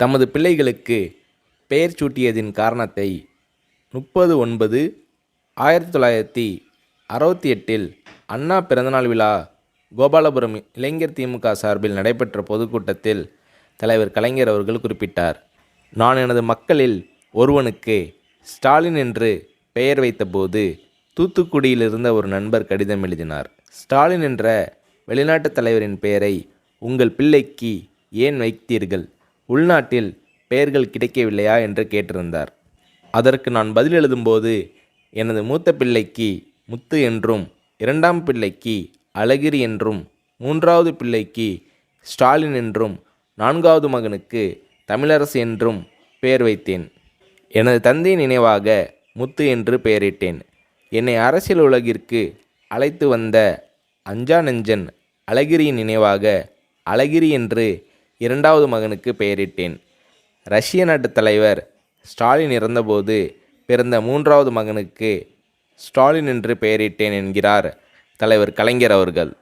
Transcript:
தமது பிள்ளைகளுக்கு பெயர் சூட்டியதின் காரணத்தை முப்பது ஒன்பது ஆயிரத்தி தொள்ளாயிரத்தி அறுபத்தி எட்டில் அண்ணா பிறந்தநாள் விழா கோபாலபுரம் இளைஞர் திமுக சார்பில் நடைபெற்ற பொதுக்கூட்டத்தில் தலைவர் கலைஞர் அவர்கள் குறிப்பிட்டார். நான் எனது மக்களில் ஒருவனுக்கு ஸ்டாலின் என்று பெயர் வைத்தபோது தூத்துக்குடியில் இருந்த ஒரு நண்பர் கடிதம் எழுதினார். ஸ்டாலின் என்ற வெளிநாட்டுத் தலைவரின் பெயரை உங்கள் பிள்ளைக்கு ஏன் வைத்தீர்கள்? உள்நாட்டில் பெயர்கள் கிடைக்கவில்லையா என்று கேட்டிருந்தார். அதற்கு நான் பதில் எழுதும்போது எனது மூத்த பிள்ளைக்கு முத்து என்றும் இரண்டாம் பிள்ளைக்கு அழகிரி என்றும் மூன்றாவது பிள்ளைக்கு ஸ்டாலின் என்றும் நான்காவது மகனுக்கு தமிழரசு என்றும் பெயர் வைத்தேன். எனது தந்தை நினைவாக முத்து என்று பெயரிட்டேன். என்னை அரசியல் உலகிற்கு அழைத்து வந்த அஞ்சா நெஞ்சன் அழகிரியின் நினைவாக அழகிரி என்று இரண்டாவது மகனுக்கு பெயரிட்டேன். ரஷ்ய நாட்டு தலைவர் ஸ்டாலின் இறந்தபோது பிறந்த மூன்றாவது மகனுக்கு ஸ்டாலின் என்று பெயரிட்டேன் என்கிறார் தலைவர் கலைஞர் அவர்கள்.